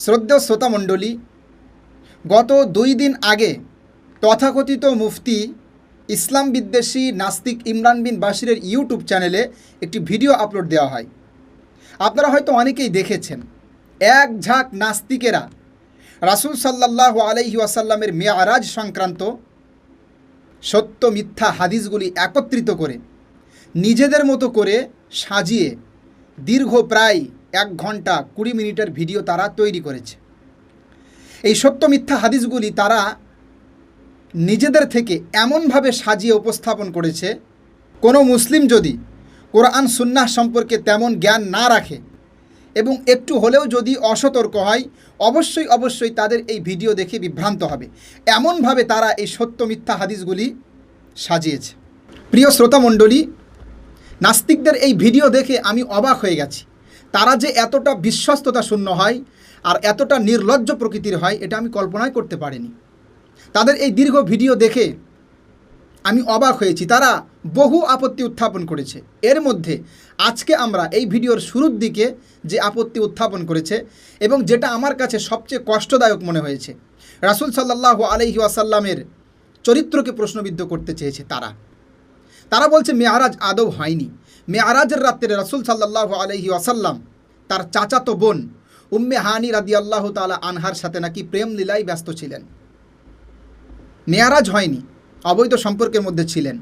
শ্রদ্ধেয় শ্রোতামণ্ডলী, গত দুই দিন আগে তথাকথিত মুফতি ইসলাম বিদ্বেষী নাস্তিক ইমরান বিন বাশিরের ইউটিউব চ্যানেলে একটি ভিডিও আপলোড দেওয়া হয়। আপনারা হয়তো অনেকেই দেখেছেন, এক ঝাঁক নাস্তিকেরা রাসূল সাল্লাহ আলাইহি ওয়াসাল্লামের মেয়ারাজ সংক্রান্ত সত্য মিথ্যা হাদিসগুলি একত্রিত করে নিজেদের মতো করে সাজিয়ে দীর্ঘ প্রায় এক ঘণ্টা কুড়ি মিনিটের ভিডিও তারা তৈরি করেছে। এই সত্য মিথ্যা হাদিসগুলি তারা নিজেদের থেকে এমনভাবে সাজিয়ে উপস্থাপন করেছে, কোনো মুসলিম যদি কোরআন সুন্নাহ সম্পর্কে তেমন জ্ঞান না রাখে এবং একটু হলেও যদি অসতর্ক হয়, অবশ্যই অবশ্যই তাদের এই ভিডিও দেখে বিভ্রান্ত হবে। এমনভাবে তারা এই সত্য মিথ্যা হাদিসগুলি সাজিয়েছে। প্রিয় শ্রোতামণ্ডলী, নাস্তিকদের এই ভিডিও দেখে আমি অবাক হয়ে গেছি। তারা যে এতটা বিশ্বস্ততা শূন্য হয় আর এতটা নির্লজ্জ প্রকৃতির হয়, এটা আমি কল্পনাই করতে পারিনি। তাদের এই দীর্ঘ ভিডিও দেখে আমি অবাক হয়েছি। তারা বহু আপত্তি উত্থাপন করেছে। এর মধ্যে আজকে আমরা এই ভিডিওর শুরুর দিকে যে আপত্তি উত্থাপন করেছে এবং যেটা আমার কাছে সবচেয়ে কষ্টদায়ক মনে হয়েছে, রাসূল সাল্লাহ আলহি আসাল্লামের চরিত্রকে প্রশ্নবিদ্ধ করতে চেয়েছে তারা। তারা বলছে, মেয়ারাজ আদৌ হয়নি। মেয়ারাজের রাত্রে রাসূল সাল্লাহ আলহি আসাল্লাম তার চাচাতো বোন উম্মে হানি রাদি আল্লাহ তালা আনহার সাথে নাকি প্রেম লীলায় ব্যস্ত ছিলেন। মেয়ারাজ হয়নি, অবৈধ সম্পর্কের মধ্যে ছিলেন।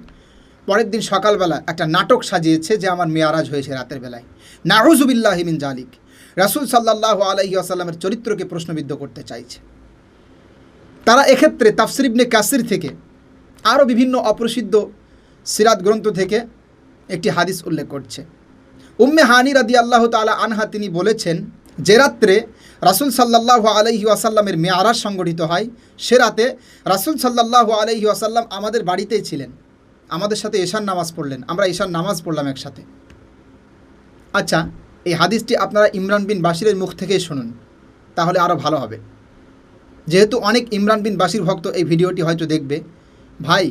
পরের দিন সকালবেলা একটা নাটক সাজিয়েছে যে আমার মেয়ারাজ হয়েছে রাতের বেলায়। নারুজুবিল্লাহিমিন জালিক রাসূল সাল্লাহ আলহি আসাল্লামের চরিত্রকে প্রশ্নবিদ্ধ করতে চাইছে। তারা এক্ষেত্রে তাফসিরিবনে কাসির থেকে আরও বিভিন্ন অপ্রসিদ্ধ সিরাত গ্রন্থ থেকে একটি হাদিস উল্লেখ করছে। উম্মে হানি রাদি আল্লাহ তালা আনহা তিনি বলেছেন, যে রাত্রে রাসুল সাল্লাহ আলহি আসাল্লামের মেয়ারাজ সংগঠিত হয়, সে রাতে রাসুল সাল্লাহ আলহি আসাল্লাম আমাদের বাড়িতেই ছিলেন। আমাদের সাথে এশার নামাজ পড়লেন, আমরা এশার নামাজ পড়লাম একসাথে। আচ্ছা এই হাদিসটি আপনারা ইমরান বিন বাসিরের মুখ থেকেই শুনুন, তাহলে আরও ভালো হবে। যেহেতু অনেক ইমরান বিন বাশির ভক্ত এই ভিডিওটি হয়তো দেখবে, ভাই,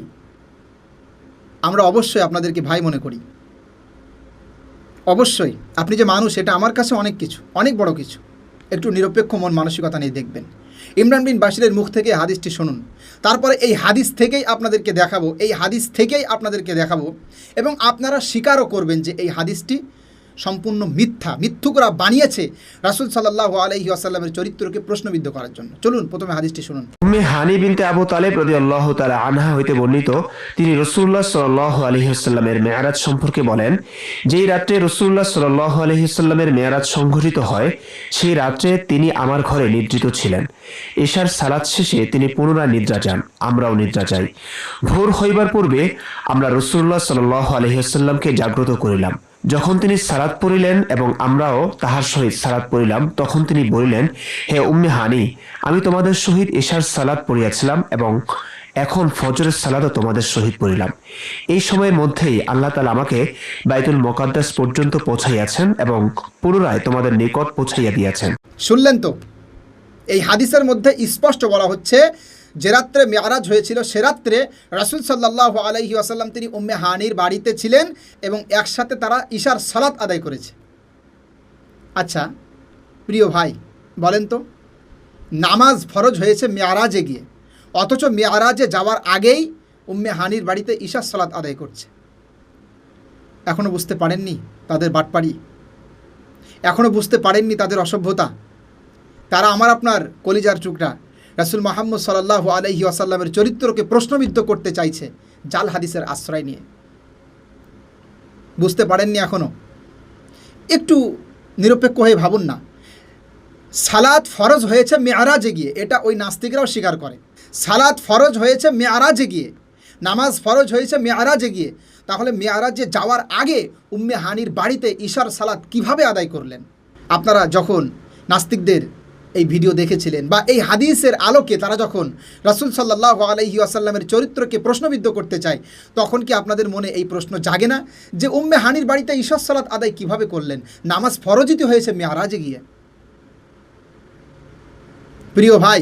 আমরা অবশ্যই আপনাদেরকে ভাই মনে করি। অবশ্যই, আপনি যে মানুষ, এটা আমার কাছে অনেক কিছু, অনেক বড় কিছু। একটু নিরপেক্ষ মন মানসিকতা নিয়ে দেখবেন। ইমরান বিন বাসিরের মুখ থেকে হাদিসটি শুনুন। তারপরে এই হাদিস থেকেই আপনাদেরকে দেখাবো, এই হাদিস থেকেই আপনাদেরকে দেখাবো এবং আপনারা স্বীকারও করবেন যে এই হাদিসটি সম্পূর্ণ মিথ্যা, মিথ্যুকরা বানিয়েছে রাসুল সাল্লাহ আলহি আসাল্লামের চরিত্রকে প্রশ্নবিদ্ধ করার জন্য। চলুন, প্রথমে হাদিসটি শুনুন। উম্মে হানি বিনতে আবু তালেব রাদিয়াল্লাহু তাআলা আনহা হইতে বর্ণিত, তিনি রাসূলুল্লাহ সাল্লাল্লাহু আলাইহি ওয়াসাল্লামের মেয়ারাজ সম্পর্কে বলেন, যেই রাত্রে রাসূলুল্লাহ সাল্লাল্লাহু আলাইহি ওয়াসাল্লামের মেয়ারাজ সংঘটিত হয়, সেই রাত্রে তিনি আমার ঘরে নিদ্রিত ছিলেন। এশার সালাত শেষে তিনি পুনরায় নিদ্রা যান, আমরাও নিদ্রা যাই। ভোর হইবার পূর্বে আমরা রাসূলুল্লাহ সাল্লাল্লাহু আলাইহি ওয়াসাল্লামকে জাগ্রত করিলাম। যখন তিনি সালাত পড়িলেন এবং আমরাও তাহার সহিত সালাত পড়িলাম, তখন তিনি বলিলেন, হে উম্মে হানি, আমি তোমাদের সহিত এশার সালাদ পড়িয়াছিলাম এবং এখন ফজরের সালাদও তোমাদের সহিত পড়িলাম। এই সময়ের মধ্যেই আল্লাহ তালা আমাকে বাইতুল মোকাদ্দাস পর্যন্ত পৌঁছাইয়াছেন এবং পুনরায় তোমাদের নিকট পৌঁছাইয়া দিয়াছেন। শুনলেন তো? এই হাদিসের মধ্যে স্পষ্ট বলা হচ্ছে যে রাত্রে মেয়ারাজ হয়েছিল, সে রাত্রে রাসুল সাল্লাহ আলাইহি আসাল্লাম তিনি উম্মে হানির বাড়িতে ছিলেন এবং একসাথে তারা ঈশার সালাত আদায় করেছে। আচ্ছা প্রিয় ভাই, বলেন তো, নামাজ ফরজ হয়েছে মেয়ারাজে গিয়ে, অথচ মেয়ারাজে যাওয়ার আগেই উম্মে হানির বাড়িতে ঈশার সালাত আদায় করছে। এখনও বুঝতে পারেননি তাদের বাটপাড়ি? এখনও বুঝতে পারেননি তাদের অসভ্যতা? তারা আমার আপনার কলিজার টুকরা। রাসুল মাহমুদ সাল্লাহ আলহি আসাল্লামের চরিত্রকে প্রশ্নবিদ্ধ করতে চাইছে জাল হাদিসের আশ্রয় নিয়ে। বুঝতে পারেননি এখনও একটু নিরপেক্ষ হয়ে ভাবুন না। সালাদ ফরজ হয়েছে মেয়ারাজে গিয়ে, এটা ওই নাস্তিকরাও স্বীকার করে। সালাদ ফরজ হয়েছে মেয়ারাজে গিয়ে, নামাজ ফরজ হয়েছে মেয়ারাজে গিয়ে, তাহলে মেয়ারাজে যাওয়ার আগে উম্মে হানির বাড়িতে ঈশার সালাদ কীভাবে আদায় করলেন? আপনারা যখন নাস্তিকদের এই ভিডিও দেখেছিলেন বা এই হাদিসের আলোকে তারা যখন রাসুল সাল্লাহ আলহি আসাল্লামের চরিত্রকে প্রশ্নবিদ্ধ করতে চায়, তখন কি আপনাদের মনে এই প্রশ্ন জাগে না? যে উম্মে হানির বাড়িতে ঈশ্বর সালাত আদায় কীভাবে করলেন? নামাজ ফরজিত হয়েছে মেয়ারাজে গিয়ে। প্রিয় ভাই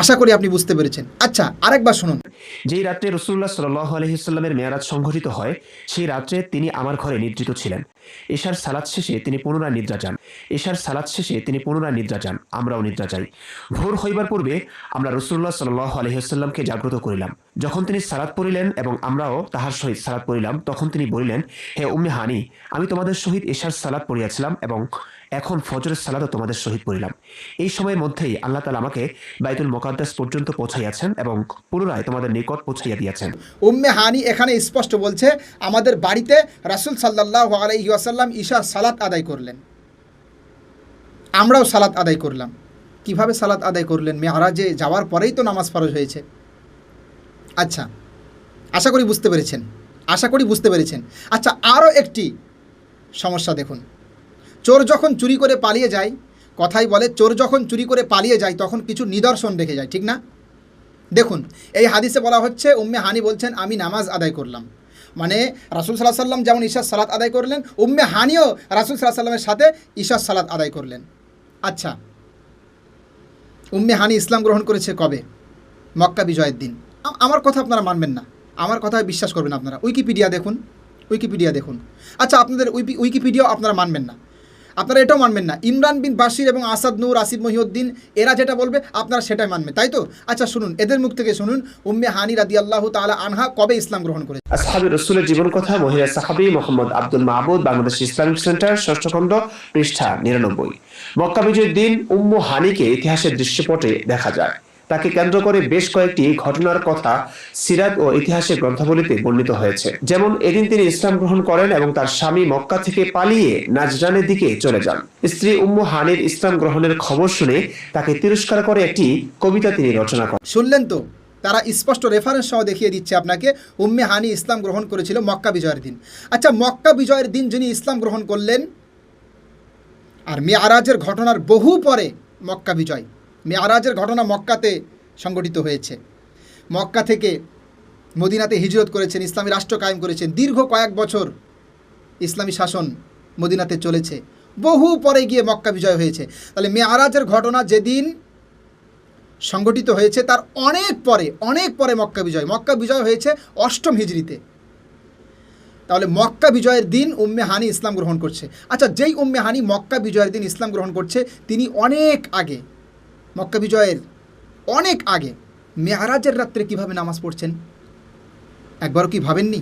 আশা করি আপনি বুঝতে পেরেছেন। আচ্ছা আরেকবার শুনুন। যেই রাত্রে রসুল্লাহ সাল্লাহ আলহিসাল্লামের মেয়ারাজ সংঘটিত হয়, সেই রাত্রে তিনি আমার ঘরে নিদ্রিত ছিলেন। এশার সালাদ শেষে তিনি পুনরায় নিদ্রা যান। এশার সালাদ শেষে তিনি পুনরায় নিদ্রা যান। আমরাও নিদ্রা যাই। ভোর হইবার পূর্বে আমরা রসুল্লাহ সাল্লাহ আলহিহাস্লামকে জাগ্রত করিলাম। যখন তিনি সালাদ পড়িলেন এবং আমরাও তাহার সহিত সালাদ পড়িলাম, তখন তিনি বলিলেন, হে উম্মে হানি, আমি তোমাদের সহিত এশার সালাদ পড়িয়াছিলাম এবং এখন ফজরের সালাদও তোমাদের সহিত পড়িলাম। এই সময়ের মধ্যেই আল্লাহ তালা আমাকে বাইতুল মোকাদ্দাস পর্যন্ত পৌঁছাইয়াছেন এবং পুনরায় তোমাদের নিকট পৌঁছাইয়া দিয়াছেন। উম্মে হানি এখানে স্পষ্ট বলছে, আমাদের বাড়িতে রাসুল সাল্লাহ আলাইহি আসাল্লাম ঈশার সালাত আদায় করলেন। আমরাও সালাত আদায় করলাম। কীভাবে সালাত আদায় করলেন? মেহারাজে যাওয়ার পরেই তো নামাজ ফরজ হয়েছে। আচ্ছা আশা করি বুঝতে পেরেছেন। আশা করি বুঝতে পেরেছেন। আচ্ছা আরও একটি সমস্যা দেখুন। চোর যখন চুরি করে পালিয়ে যায়, কথাই বলে চোর যখন চুরি করে পালিয়ে যায়, তখন কিছু নিদর্শন রেখে যায়, ঠিক না? দেখুন, এই হাদিসে বলা হচ্ছে, উম্মে হানি বলছেন, আমি নামাজ আদায় করলাম। মানে রাসুল সাল্লাহ সাল্লাম যেমন ঈশার সালাত আদায় করলেন, উম্মে হানিও রাসুল সাল্লাহ সাল্লামের সাথে ঈশার সালাত আদায় করলেন। আচ্ছা উম্মে হানি ইসলাম গ্রহণ করেছে কবে? মক্কা বিজয়ের দিন। আমার কথা আপনারা মানবেন না। আমার কথায় বিশ্বাস করবেন আপনারা। উইকিপিডিয়া দেখুন। উইকিপিডিয়া দেখুন। আচ্ছা আপনাদের উইকিপিডিয়াও আপনারা মানবেন না। আপনারা এটাও মানবেন না। ইমরান বিন বাশির এবং আসাদ নূর, আসিফ মহিউদ্দিন, এরা যেটা বলবে, আপনারা সেটাই মানবেন, তাই তো? আচ্ছা শুনুন, এদের মুখ থেকে শুনুন। উম্মে হানি রাদি আল্লাহ তালা আনহা কবে ইসলাম গ্রহণ করেছে? আসহাবি রসুলের জীবন কথা, মহিলা সাহাবি মোহাম্মদ আব্দুল মাহমুদ, বাংলাদেশ ইসলামিক সেন্টার, ষষ্ঠ খণ্ড, পৃষ্ঠা নিরানব্বই। মক্কা বিজয়ের দিন উম্মু হানিকে ইতিহাসের দৃশ্যপটে দেখা যায়। তাকে কেন্দ্র করে বেশ কয়েকটি ঘটনার কথা সিরাত ও ইতিহাসের গ্রন্থাবলীতে বর্ণিত হয়েছে। যেমন, এদিন তিনি ইসলাম গ্রহণ করেন এবং তার স্বামী মক্কা থেকে পালিয়ে নাজরানের দিকে চলে যান। স্ত্রী উম্মু হানির ইসলাম গ্রহণের খবর শুনে তাকে তিরস্কার করে একটি কবিতা তিনি রচনা করেন। শুনলেন তো? তারা স্পষ্ট রেফারেন্স সহ দেখিয়ে দিচ্ছে আপনাকে, উম্মে হানি ইসলাম গ্রহণ করেছিল মক্কা বিজয়ের দিন। আচ্ছা মক্কা বিজয়ের দিন যিনি ইসলাম গ্রহণ করলেন, আর মেয়ারাজের ঘটনার বহু পরে মক্কা বিজয়। মেয়ারাজের ঘটনা মক্কাতে সংগঠিত হয়েছে। মক্কা থেকে মদিনাতে হিজরত করেছেন, ইসলামী রাষ্ট্র কায়েম করেছেন। দীর্ঘ কয়েক বছর ইসলামী শাসন মদিনাতে চলেছে। বহু পরে গিয়ে মক্কা বিজয় হয়েছে। তাহলে মেয়ারাজের ঘটনা যেদিন সংগঠিত হয়েছে, তার অনেক পরে অনেক পরে মক্কা বিজয়। মক্কা বিজয় হয়েছে অষ্টম হিজড়িতে। তাহলে মক্কা বিজয়ের দিন উম্মে হানি ইসলাম গ্রহণ করছে। আচ্ছা যেই উম্মে হানি মক্কা বিজয়ের দিন ইসলাম গ্রহণ করছে, তিনি অনেক আগে মক্কা বিজয়ের অনেক আগে মেহারাজের রাত্রে কীভাবে নামাজ পড়ছেন? একবারও কি ভাবেননি?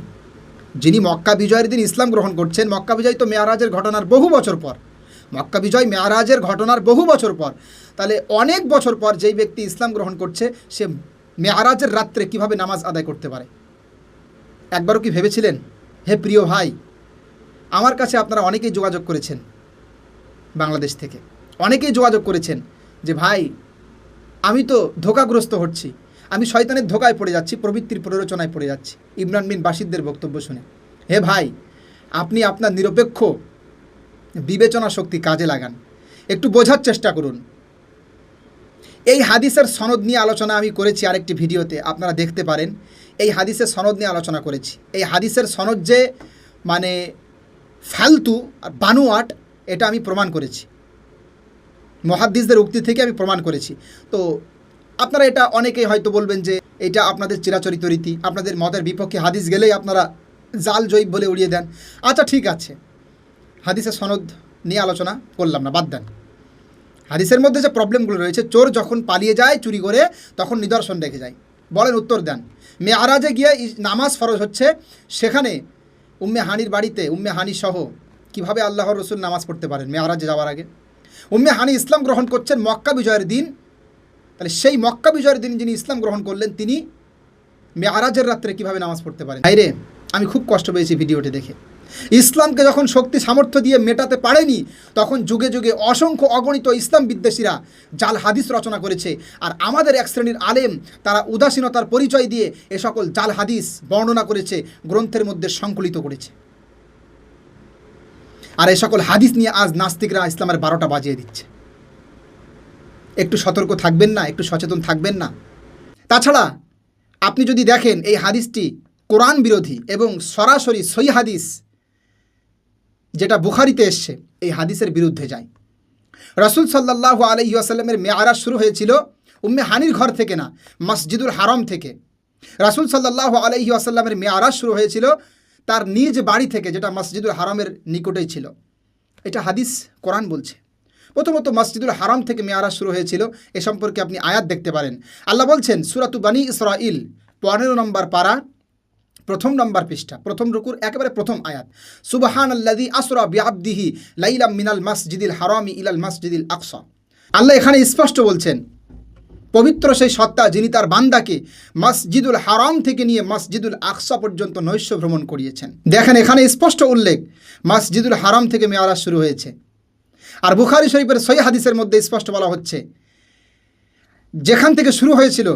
যিনি মক্কা বিজয়ের দিন ইসলাম গ্রহণ করছেন, মক্কা বিজয় তো মেয়ারাজের ঘটনার বহু বছর পর। মক্কা বিজয় মেয়ারাজের ঘটনার বহু বছর পর। তাহলে অনেক বছর পর যেই ব্যক্তি ইসলাম গ্রহণ করছে, সে মেয়ারাজের রাত্রে কীভাবে নামাজ আদায় করতে পারে? একবারও কি ভেবেছিলেন? হে প্রিয় ভাই, আমার কাছে আপনারা অনেকেই যোগাযোগ করেছেন বাংলাদেশ থেকে। অনেকেই যোগাযোগ করেছেন যে, ভাই আমি তো ধোকাগ্রস্ত হচ্ছি। আমি শয়তানের ধোকায় পড়ে যাচ্ছি, প্রবৃত্তির প্ররোচনায় পড়ে যাচ্ছি। ইমরান বিন বাসিদদের বক্তব্য শুনে। হে ভাই, আপনি আপনার নিরপেক্ষ বিবেচনা শক্তি কাজে লাগান। একটু বোঝার চেষ্টা করুন। এই হাদিসের সনদ নিয়ে আলোচনা আমি করেছি আরেকটি ভিডিওতে, আপনারা দেখতে পারেন। এই হাদিসের সনদ নিয়ে আলোচনা করেছি। এই হাদিসের সনদ যে মানে ফালতু আর বানুয়াট, এটা আমি প্রমাণ করেছি। মহাদ্দিসদের উক্তি থেকে আমি প্রমাণ করেছি। তো আপনারা এটা অনেকেই হয়তো বলবেন যে এটা আপনাদের চিরাচরিত রীতি, আপনাদের মতের বিপক্ষে হাদিস গেলেই আপনারা জাল জৈব বলে উড়িয়ে দেন। আচ্ছা ঠিক আছে। হাদিসের সনদ নিয়ে আলোচনা করলাম না, বাদ দেন। হাদিসের মধ্যে যে প্রবলেমগুলো রয়েছে, চোর যখন পালিয়ে যায় চুরি করে, তখন নিদর্শন রেখে যায়। বলেন উত্তর দেন। মেয়ারাজে গিয়ে নামাজ ফরজ হচ্ছে, সেখানে উম্মে হানির বাড়িতে, উম্মে হানি সহ কীভাবে আল্লাহর রসুল নামাজ পড়তে পারেন? মেয়ারাজে যাওয়ার আগে। উম্মে হানি ইসলাম গ্রহণ করছেন মক্কা বিজয়ের দিন। তাহলে সেই মক্কা বিজয়ের দিন যিনি ইসলাম গ্রহণ করলেন, তিনি মেয়ারাজের রাত্রে কীভাবে নামাজ পড়তে পারেন? বাইরে আমি খুব কষ্ট পেয়েছি ভিডিওটি দেখে। ইসলামকে যখন শক্তি সামর্থ্য দিয়ে মেটাতে পারেনি, তখন যুগে যুগে অসংখ্য অগণিত ইসলাম বিদ্বেষীরা জাল হাদিস রচনা করেছে। আর আমাদের এক শ্রেণির আলেম, তারা উদাসীনতার পরিচয় দিয়ে এ সকল জাল হাদিস বর্ণনা করেছে, গ্রন্থের মধ্যে সংকলিত করেছে। আর এই সকল হাদিস নিয়ে আজ নাস্তিকরা ইসলামের বারোটা বাজিয়ে দিচ্ছে। একটু সতর্ক থাকবেন না, একটু সচেতন থাকবেন না। তাছাড়া আপনি যদি দেখেন এই হাদিসটি কোরআন বিরোধী এবং সরাসরি সই হাদিস যেটা বুখারিতে এসছে, এই হাদিসের বিরুদ্ধে যায়। রসুল সাল্লাহ আলহি আসাল্লামের মেয়ারাজ শুরু হয়েছিল উম্মে হানির ঘর থেকে না, মসজিদুল হারাম থেকে। রাসুল সাল্লাহ আলহি আসাল্লামের মেয়ারাজ শুরু হয়েছিল তার নিজ বাড়ি থেকে, যেটা মসজিদুল হারামের নিকটেই ছিল। এটা হাদিস কোরআন বলছে। প্রথমত মসজিদুল হারাম থেকে মেয়ারা শুরু হয়েছিল। এ সম্পর্কে আপনি আয়াত দেখতে পারেন। আল্লাহ বলছেন, সুরাতু বানী ইসরাইল পনেরো নম্বর পারা, প্রথম নম্বর পৃষ্ঠা, প্রথম রুকুর একেবারে প্রথম আয়াত। সুবাহান আল্লাদি আসরা বিআবদিহি লাইলাম মিনাল মসজিদিল হারামি ইলাল মসজিদিল আকসা। আল্লাহ এখানে স্পষ্ট বলছেন পবিত্র সেই সত্তা যিনি তার বান্দাকে মসজিদুল হারাম থেকে নিয়ে মসজিদুল আকসা পর্যন্ত নৈশ ভ্রমণ করিয়েছেন। দেখেন, এখানে স্পষ্ট উল্লেখ, মসজিদুল হারাম থেকে মেয়ারাজ শুরু হয়েছে। আর বুখারি শরীফের সই হাদিসের মধ্যে স্পষ্ট বলা হচ্ছে, যেখান থেকে শুরু হয়েছিল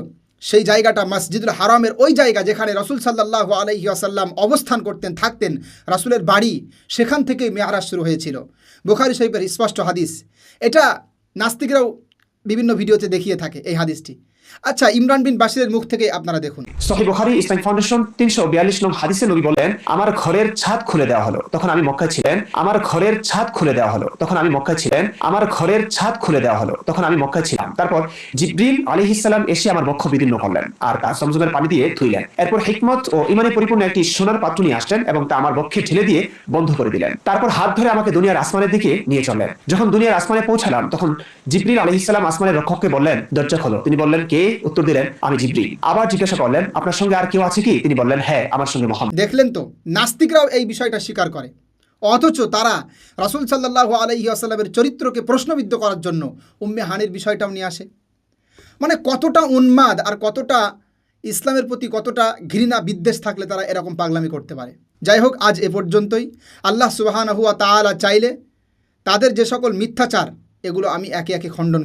সেই জায়গাটা মসজিদুল হারামের ওই জায়গা যেখানে রসুল সাল্লাহ আলহি আসাল্লাম অবস্থান করতেন, থাকতেন, রাসুলের বাড়ি, সেখান থেকেই মেয়ারাজ শুরু হয়েছিল। বুখারি শরীফের স্পষ্ট হাদিস, এটা নাস্তিকরাও বিভিন্ন ভিডিওতে দেখিয়ে থাকে এই হাদিসটি। আচ্ছা ইমরান বিন বাসিরের মুখ থেকে আপনারা দেখুন। সহি বুখারী ইসলামিক ফাউন্ডেশন, তিনশো বিয়াল্লিশ নং হাদিসে নবী বলেন, আমার ঘরের ছাদ খুলে দেওয়া হলো। তখন আমি মক্কায় ছিলেন, আমার ঘরের ছাদ খুলে দেওয়া হলো। তখন আমি মক্কায় ছিলেন, আমার ঘরের ছাদ খুলে দেওয়া হলো। তখন আমি মক্কায় ছিলাম। তারপর জিব্রিল আলী ইসলাম এসে আমার বক্ষ বিদীর্ণ করলেন আর তা সমজমের পানি দিয়ে ধুইলেন। এরপর হিকমত ও ইমানে পরিপূর্ণ একটি সোনার পাত্র নিয়ে আসলেন এবং তা আমার বক্ষে ঠেলে দিয়ে বন্ধ করে দিলেন। তারপর হাত ধরে আমাকে দুনিয়ার আসমানের দিকে নিয়ে চললেন। যখন দুনিয়ার আসমানে পৌঁছালাম, তখন জিব্রিল আলী ইসলাম আসমানের রক্ষককে বললেন, দরজা খোলো। তিনি বললেন, কে? উত্তর দিলেন আমি জিব্রিল। আবার জিজ্ঞাসা করলেন আপনার সঙ্গে আর কেউ আছে কি? তিনি বললেন হ্যাঁ আমার সঙ্গে মোহাম্মদ। দেখলেন তো নাস্তিকরাও এই বিষয়টা স্বীকার করে। অথচ তারা রাসুল সাল্লাহ আলহি আসাল্লামের চরিত্রকে প্রশ্নবিদ্ধ করার জন্য উম্মে হানির বিষয়টাও নিয়ে আসে। মানে কতটা উন্মাদ আর কতটা ইসলামের প্রতি কতটা ঘৃণা বিদ্বেষ থাকলে তারা এরকম পাগলামি করতে পারে। যাই হোক আজ এ পর্যন্তই। আল্লাহ সুবাহান হুয়া তাআলা চাইলে তাদের যে সকল মিথ্যাচার এগুলো আমি একে একে খণ্ডন